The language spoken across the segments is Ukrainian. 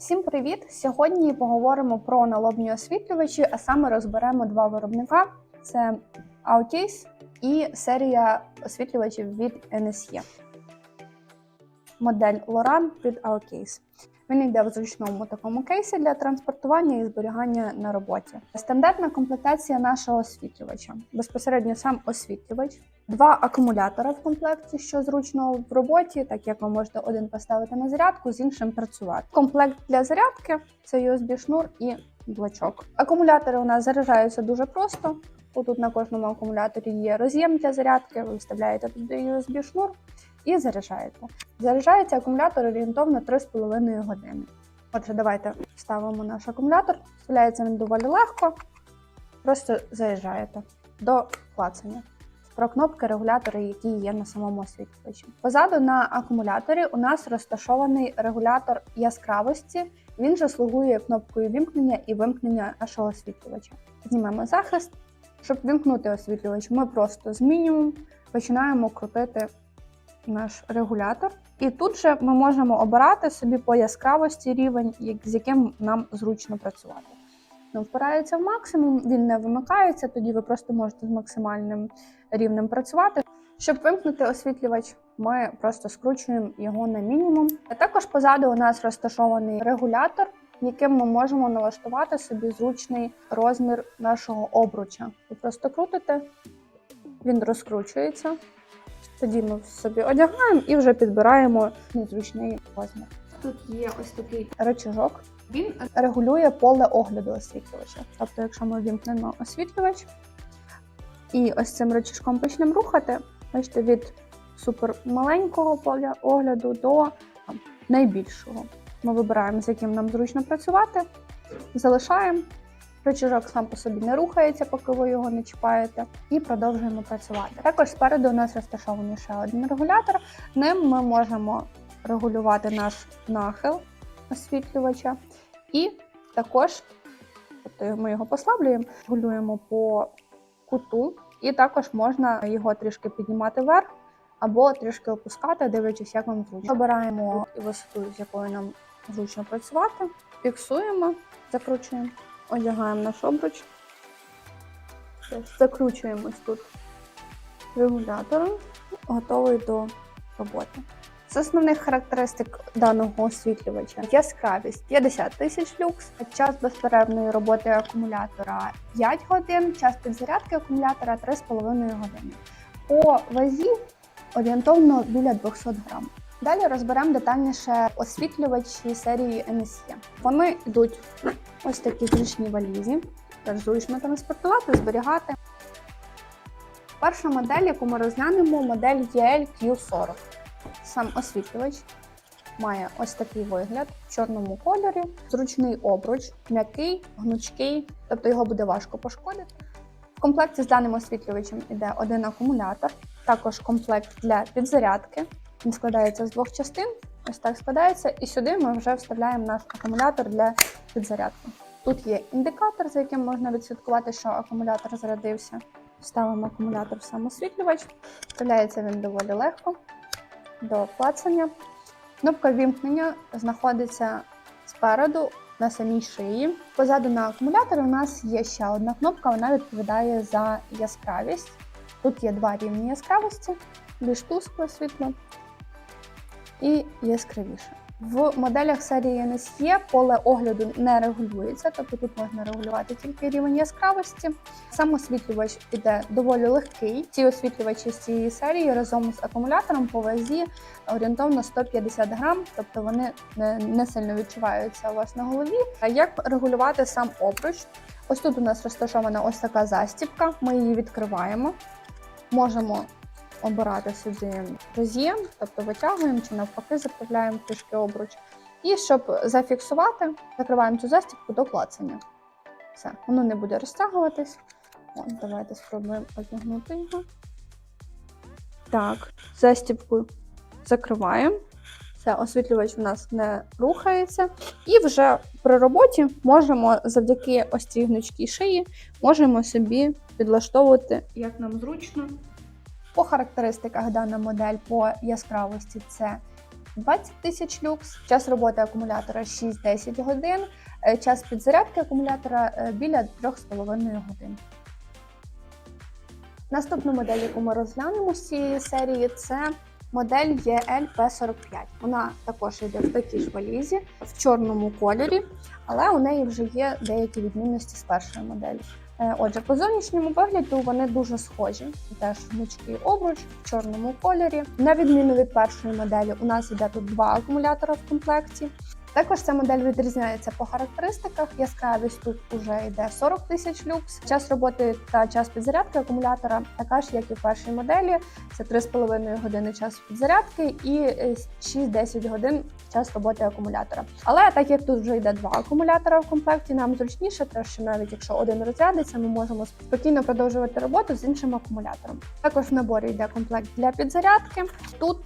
Всім привіт! Сьогодні поговоримо про налобні освітлювачі, а саме розберемо два виробника: це Outcase і серія освітлювачів від NSE. Модель Loran від Outcase. Він йде в зручному такому кейсі для транспортування і зберігання на роботі. Стандартна комплектація нашого освітлювача. Безпосередньо сам освітлювач, два акумулятора в комплекті, що зручно в роботі, так як ви можете один поставити на зарядку, з іншим працювати. Комплект для зарядки це USB-шнур і блочок. Акумулятори у нас заряджаються дуже просто. Тут на кожному акумуляторі є роз'єм для зарядки, ви вставляєте туди USB-шнур і заряджаєте. Заряджається акумулятор орієнтовно 3,5 години. Отже, давайте ставимо наш акумулятор. Вставляється він доволі легко. Просто заїжджаєте до клацання. Про кнопки регулятори, які є на самому освітлювачі. Позаду на акумуляторі у нас розташований регулятор яскравості. Він же слугує кнопкою вімкнення і вимкнення нашого освітлювача. Знімемо захист. Щоб вімкнути освітлювач, ми просто з мінімум починаємо крутити наш регулятор. І тут же ми можемо обирати собі по яскравості рівень, з яким нам зручно працювати. Ну, впирається в максимум, він не вимикається, тоді ви просто можете з максимальним рівнем працювати. Щоб вимкнути освітлювач, ми просто скручуємо його на мінімум. А також позаду у нас розташований регулятор, яким ми можемо налаштувати собі зручний розмір нашого обруча. Ви просто крутите, він розкручується. Тоді ми собі одягаємо і вже підбираємо незручний розмір. Тут є ось такий рычажок. Він регулює поле огляду освітлювача. Тобто, якщо ми вімкнемо освітлювач і ось цим рычажком почнемо рухати, бачите, від супер маленького поля огляду до там, найбільшого. Ми вибираємо, з яким нам зручно працювати, залишаємо. Рычажок сам по собі не рухається, поки ви його не чіпаєте, і продовжуємо працювати. Також спереду у нас розташований ще один регулятор. Ним ми можемо регулювати наш нахил освітлювача, і також, тобто ми його послаблюємо, регулюємо по куту, і також можна його трішки піднімати вверх або трішки опускати, дивлячись, як вам зручно. Обираємо висоту, з якою нам зручно працювати, фіксуємо, закручуємо, одягаємо наш обруч, закручуємось тут регулятором, готовий до роботи. З основних характеристик даного освітлювача яскравість 50 тисяч люкс, час безперервної роботи акумулятора 5 годин, час підзарядки акумулятора 3,5 години. По вазі орієнтовно біля 200 грам. Далі розберемо детальніше освітлювачі серії NSE. Вони йдуть ось такі зручні валізі, теж транспортувати, зберігати. Перша модель, яку ми розглянемо, модель EL-Q40. Сам освітлювач має ось такий вигляд в чорному кольорі, зручний обруч, м'який, гнучкий, тобто його буде важко пошкодити. В комплекті з даним освітлювачем йде один акумулятор, також комплект для підзарядки. Він складається з двох частин. Ось так складається, і сюди ми вже вставляємо наш акумулятор для підзарядки. Тут є індикатор, за яким можна відслідкувати, що акумулятор зарядився. Ставимо акумулятор в сам освітлювач. Вставляється він доволі легко до клацання. Кнопка вімкнення знаходиться спереду на самій шиї. Позаду на акумуляторі у нас є ще одна кнопка, вона відповідає за яскравість. Тут є два рівні яскравості, більш тускле світло і яскравіше. В моделях серії NSE поле огляду не регулюється, тобто тут можна регулювати тільки рівень яскравості. Сам освітлювач іде доволі легкий. Ці освітлювачі з цієї серії разом з акумулятором по вазі орієнтовно 150 грам, тобто вони не, сильно відчуваються у вас на голові. А як регулювати сам обруч? Ось тут у нас розташована ось така застібка. Ми її відкриваємо. Можемо обирати сюди роз'єм, тобто витягуємо чи навпаки заправляємо трішки обруч. І щоб зафіксувати, закриваємо цю застібку до клацання. Все, воно не буде розтягуватись. От, давайте спробуємо одягнути його. Так, застібку закриваємо. Все, освітлювач у нас не рухається. І вже при роботі можемо завдяки ось цій гнучкій шиї можемо собі підлаштовувати, як нам зручно. По характеристиках дана модель по яскравості це 20 тисяч люкс, час роботи акумулятора 6-10 годин, е, час підзарядки акумулятора е, біля 3,5 годин. Наступну модель, яку ми розглянемо з цієї серії, це модель EL P45. Вона також йде в такій ж валізі в чорному кольорі, але у неї вже є деякі відмінності з першої моделі. Е, Отже, по зовнішньому вигляду вони дуже схожі. Теж гнучкий обруч в чорному кольорі. На відміну від першої моделі, у нас йде тут два акумулятора в комплекті. Також ця модель відрізняється по характеристиках. Яскравість тут вже йде 40 тисяч люкс. Час роботи та час підзарядки акумулятора така ж, як і в першій моделі. Це 3,5 години часу підзарядки і е, 6-10 годин час роботи акумулятора. Але так як тут вже йде два акумулятора в комплекті, нам зручніше, тому що навіть якщо один розрядиться, ми можемо спокійно продовжувати роботу з іншим акумулятором. Також в наборі йде комплект для підзарядки. Тут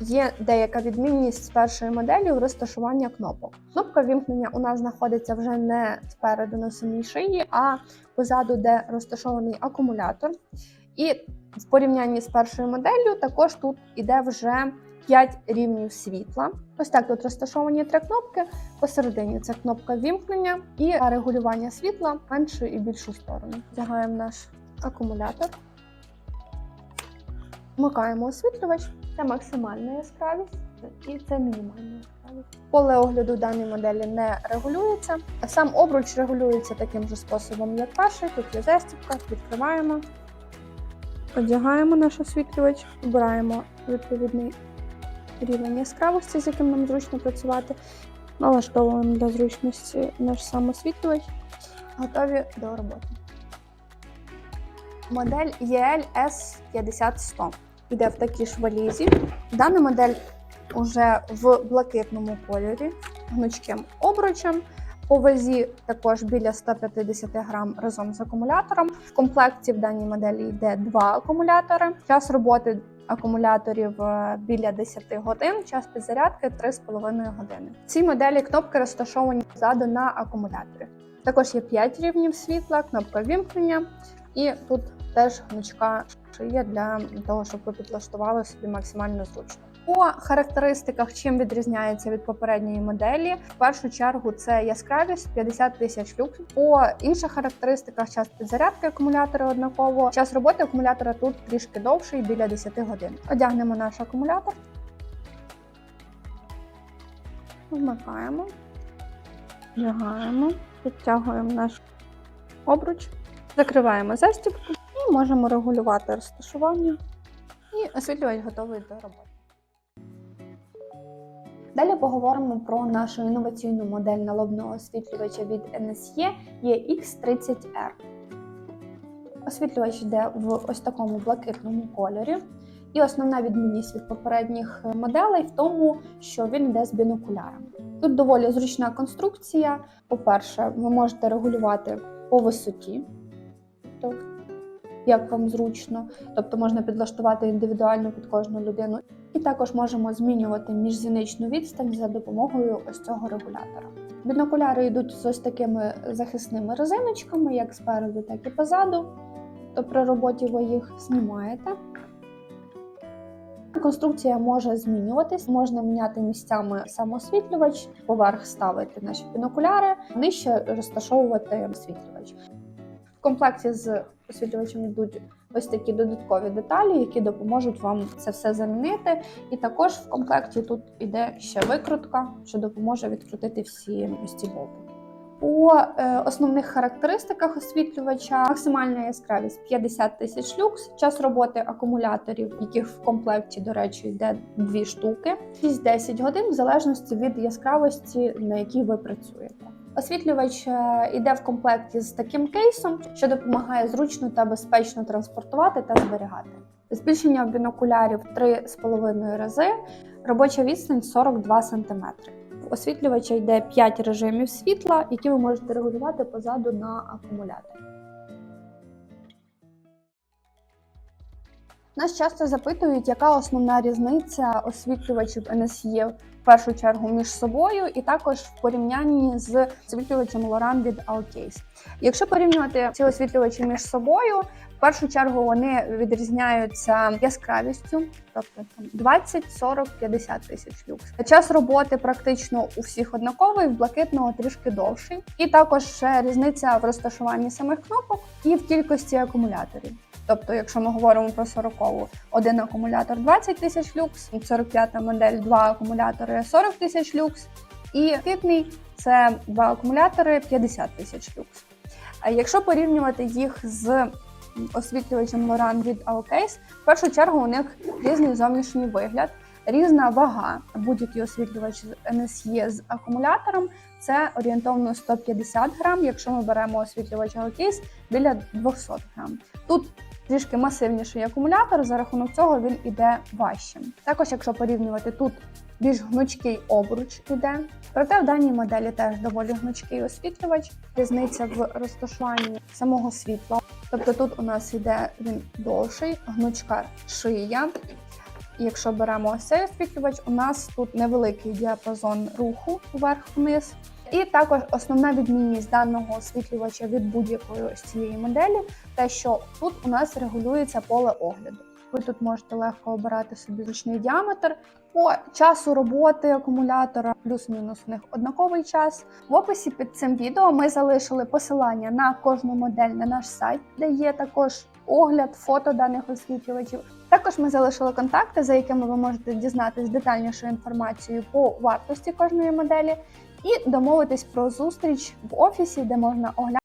Є деяка відмінність з першої моделі в розташування кнопок. Кнопка вімкнення у нас знаходиться вже не спереду на самій шиї, а позаду, де розташований акумулятор. І в порівнянні з першою моделлю також тут іде вже 5 рівнів світла. Ось так тут розташовані три кнопки. Посередині це кнопка вімкнення і регулювання світла меншу і більшу сторону. Вдягаємо наш акумулятор. Вмикаємо освітлювач. Це максимальна яскравість і це мінімальна яскравість. Поле огляду даної моделі не регулюється. Сам обруч регулюється таким же способом, як перший. Тут є застібка, відкриваємо, одягаємо наш освітлювач, обираємо відповідний рівень яскравості, з яким нам зручно працювати. Налаштовуємо для зручності наш сам освітлювач. Готові до роботи. Модель EL S50100 йде в такій ж валізі. Дана модель вже в блакитному кольорі, гнучким обручем. По вазі також біля 150 грам разом з акумулятором. В комплекті в даній моделі йде два акумулятори. Час роботи акумуляторів е, біля 10 годин, час підзарядки 3,5 години. В цій моделі кнопки розташовані ззаду на акумуляторі. Також є 5 рівнів світла, кнопка вімкнення, і тут теж гнучка шия для того, щоб ви підлаштували собі максимально зручно. По характеристиках, чим відрізняється від попередньої моделі, в першу чергу це яскравість 50 тисяч люкс. По інших характеристиках час підзарядки акумулятора однаково. Час роботи акумулятора тут трішки довший, біля 10 годин. Одягнемо наш акумулятор, вмикаємо, вдягаємо, підтягуємо наш обруч, закриваємо застібку можемо регулювати розташування. І освітлювач готовий до роботи. Далі поговоримо про нашу інноваційну модель налобного освітлювача від NSE EX30R. Освітлювач йде в ось такому блакитному кольорі. І основна відмінність від попередніх моделей в тому, що він йде з бінокулярами. Тут доволі зручна конструкція. По-перше, ви можете регулювати по висоті, тобто як вам зручно, тобто можна підлаштувати індивідуально під кожну людину. І також можемо змінювати міжзіничну відстань за допомогою ось цього регулятора. Бінокуляри йдуть з ось такими захисними резиночками, як спереду, так і позаду. То при роботі ви їх знімаєте. Конструкція може змінюватись, можна міняти місцями самоосвітлювач, поверх ставити наші бінокуляри, нижче розташовувати освітлювач. Комплекті з освітлювачем йдуть ось такі додаткові деталі, які допоможуть вам це все замінити. І також в комплекті тут іде ще викрутка, що допоможе відкрутити всі ось ці болти. По е, основних характеристиках освітлювача максимальна яскравість 50 тисяч люкс, час роботи акумуляторів, яких в комплекті, до речі, йде дві штуки, 6-10 годин в залежності від яскравості, на якій ви працюєте. Освітлювач е, йде в комплекті з таким кейсом, що допомагає зручно та безпечно транспортувати та зберігати. Збільшення бінокулярів 3,5 рази, робоча відстань 42 см. Освітлювача йде 5 режимів світла, які ви можете регулювати позаду на акумуляторі. Нас часто запитують, яка основна різниця освітлювачів NSE першу чергу між собою, і також в порівнянні з освітлювачем Loran від Allcase. Якщо порівнювати ці освітлювачі між собою, В першу чергу вони відрізняються яскравістю, тобто там 20, 40, 50 тисяч люкс. Час роботи практично у всіх однаковий, в блакитного трішки довший. І також ще різниця в розташуванні самих кнопок і в кількості акумуляторів. Тобто, якщо ми говоримо про 40-ву, один акумулятор 20 тисяч люкс, 45-та модель, два акумулятори 40 тисяч люкс, і фітний це два акумулятори 50 тисяч люкс. А якщо порівнювати їх з освітлювачем Loran від Allcase, в першу чергу у них різний зовнішній вигляд, різна вага. Будь-який освітлювач NSE з акумулятором це орієнтовно 150 грам. Якщо ми беремо освітлювач Allcase, біля 200 грам. Тут трішки масивніший акумулятор, за рахунок цього він іде важчим. Також, якщо порівнювати тут більш гнучкий обруч іде. Проте в даній моделі теж доволі гнучкий освітлювач. Різниця в розташуванні самого світла. Тобто тут у нас йде він довший, гнучка шия. Якщо беремо цей освітлювач, у нас тут невеликий діапазон руху вверх-вниз. І також основна відмінність даного освітлювача від будь-якої ось цієї моделі, те, що тут у нас регулюється поле огляду. Ви тут можете легко обирати собі зручний діаметр. По часу роботи акумулятора плюс-мінус у них однаковий час. В описі під цим відео ми залишили посилання на кожну модель на наш сайт, де є також огляд, фото даних освітлювачів. Також ми залишили контакти, за якими ви можете дізнатись детальнішу інформацію по вартості кожної моделі і домовитись про зустріч в офісі, де можна оглянути.